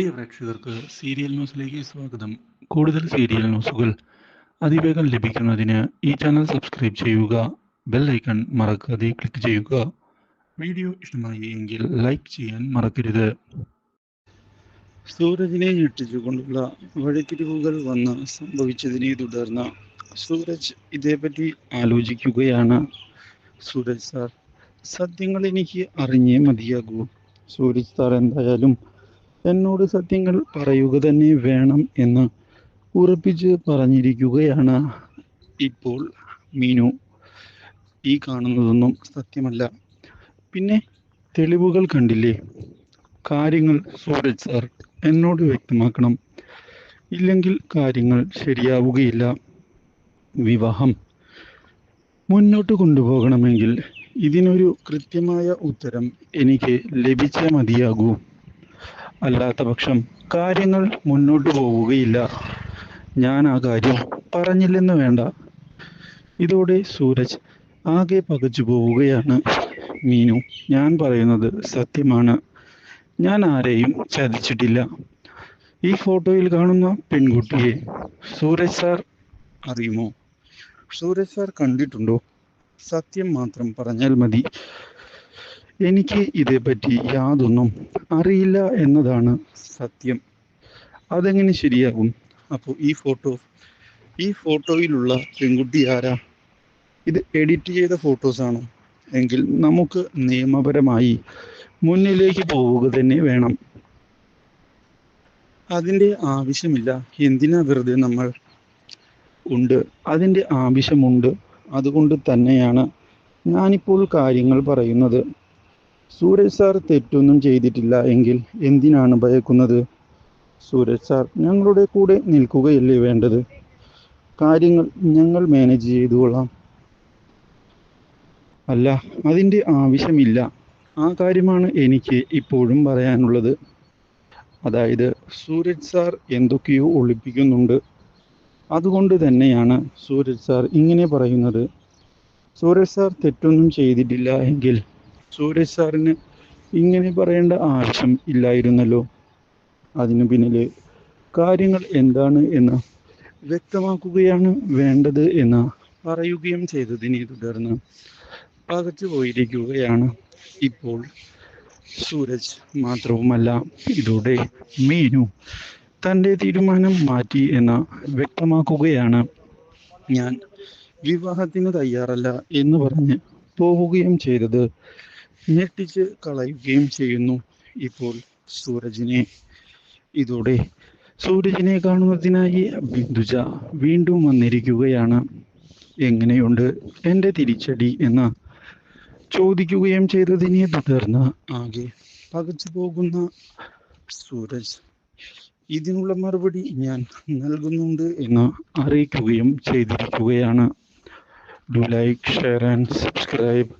പ്രിയ പ്രേക്ഷകർക്ക് സീരിയൽ ന്യൂസിലേക്ക് സ്വാഗതം. കൂടുതൽ സീരിയൽ ന്യൂസുകൾ അതിവേഗം ലഭിക്കുന്നതിന് ഈ ചാനൽ സബ്സ്ക്രൈബ് ചെയ്യുക ബെൽ ഐക്കൺ മറക്കാതെ ക്ലിക്ക് ചെയ്യുക. വീഡിയോ ഇഷ്ടമായി എങ്കിൽ ലൈക്ക് ചെയ്യാൻ മറക്കരുത്. സൂരജിനെ ഞെട്ടിച്ചുകൊണ്ടുള്ള വഴിത്തിരിവുകൾ വന്ന് സംഭവിച്ചതിനെ തുടർന്ന് സൂരജ് ഇതേപ്പറ്റി ആലോചിക്കുകയാണ്. സൂരജ് സാർ സത്യങ്ങൾ എനിക്ക് അറിഞ്ഞേ മതിയാകൂ. സൂരജ് സാർ എന്തായാലും എന്നോട് സത്യങ്ങൾ പറയുക തന്നെ വേണം എന്ന് ഉറപ്പിച്ച് പറഞ്ഞിരിക്കുകയാണ് ഇപ്പോൾ മീനു. ഈ കാണുന്നതൊന്നും സത്യമല്ല. പിന്നെ തെളിവുകൾ കണ്ടില്ലേ? കാര്യങ്ങൾ സൂരജ് സാർ എന്നോട് വ്യക്തമാക്കണം. ഇല്ലെങ്കിൽ കാര്യങ്ങൾ ശരിയാവുകയില്ല. വിവാഹം മുന്നോട്ട് കൊണ്ടുപോകണമെങ്കിൽ ഇതിനൊരു കൃത്യമായ ഉത്തരം എനിക്ക് ലഭിച്ചേ മതിയാകൂ. അല്ലാത്ത പക്ഷം കാര്യങ്ങൾ മുന്നോട്ട് പോവുകയില്ല. ഞാൻ ആ കാര്യം പറഞ്ഞില്ലെന്ന് വേണ്ട. ഇതോടെ സൂരജ് ആകെ പകച്ചു പോവുകയാണ്. മീനു ഞാൻ പറയുന്നത് സത്യമാണ്. ഞാൻ ആരെയും ചതിച്ചിട്ടില്ല. ഈ ഫോട്ടോയിൽ കാണുന്ന പെൺകുട്ടിയെ സൂരജ് സാർ അറിയുമോ? സൂരജ് സാർ കണ്ടിട്ടുണ്ടോ? സത്യം മാത്രം പറഞ്ഞാൽ മതി. എനിക്ക് ഇതേപ്പറ്റി യാതൊന്നും അറിയില്ല എന്നതാണ് സത്യം. അതെങ്ങനെ ശരിയാകും? അപ്പോൾ ഈ ഫോട്ടോ ഈ ഫോട്ടോയിലുള്ള പെൺകുട്ടി ആരാ? ഇത് എഡിറ്റ് ചെയ്ത ഫോട്ടോസ് ആണ് എങ്കിൽ നമുക്ക് നിയമപരമായി മുന്നിലേക്ക് പോവുക തന്നെ വേണം. അതിന്റെ ആവശ്യമില്ല. എന്തിനാ വെറുതെ നമ്മൾ ഉണ്ട്? അതിന്റെ ആവശ്യമുണ്ട്. അതുകൊണ്ട് തന്നെയാണ് ഞാനിപ്പോൾ കാര്യങ്ങൾ പറയുന്നത്. സൂരജ് സാർ തെറ്റൊന്നും ചെയ്തിട്ടില്ല എങ്കിൽ എന്തിനാണ് ഭയക്കുന്നത്? സൂരജ് സാർ ഞങ്ങളുടെ കൂടെ നിൽക്കുകയല്ലേ വേണ്ടത്? കാര്യങ്ങൾ ഞങ്ങൾ മാനേജ് ചെയ്തുകൊള്ളാം. അല്ല അതിന്റെ ആവശ്യമില്ല. ആ കാര്യമാണ് എനിക്ക് ഇപ്പോഴും പറയാനുള്ളത്. അതായത് സൂരജ് സാർ എന്തൊക്കെയോ ഒളിപ്പിക്കുന്നുണ്ട്. അതുകൊണ്ട് തന്നെയാണ് സൂരജ് സാർ ഇങ്ങനെ പറയുന്നത്. സൂരജ് സാർ തെറ്റൊന്നും ചെയ്തിട്ടില്ല എങ്കിൽ സൂരജ് സാറിന് ഇങ്ങനെ പറയേണ്ട ആവശ്യം ഇല്ലായിരുന്നല്ലോ. അതിനു പിന്നിലെ കാര്യങ്ങൾ എന്താണ് എന്ന് വ്യക്തമാക്കുകയാണ് വേണ്ടത് എന്ന് പറയുകയും ചെയ്തതിനെ തുടർന്ന് പകച്ചു പോയിരിക്കുകയാണ് ഇപ്പോൾ സൂരജ് മാത്രവുമല്ല ഇതോടെ മീനു തന്റെ തീരുമാനം മാറ്റി എന്ന് വ്യക്തമാക്കുകയാണ്. ഞാൻ വിവാഹത്തിന് തയ്യാറല്ല എന്ന് പറഞ്ഞ് പോവുകയും ചെയ്തത് ഞെട്ടിച്ച് കളയുകയും ചെയ്യുന്നു. ഇപ്പോൾ സൂരജിനെ ഇതോടെ സൂരജിനെ കാണുന്നതിനായി ബിന്ദുജ വീണ്ടും വന്നിരിക്കുകയാണ്. എങ്ങനെയുണ്ട് എന്റെ തിരിച്ചടി എന്ന് ചോദിക്കുകയും ചെയ്തതിനെ തുടർന്ന് ആകെ പകച്ചു പോകുന്ന സൂരജ് ഇതിനുള്ള മറുപടി ഞാൻ നൽകുന്നുണ്ട് എന്ന് അറിയിക്കുകയും ചെയ്തിരിക്കുകയാണ്. Do like share and subscribe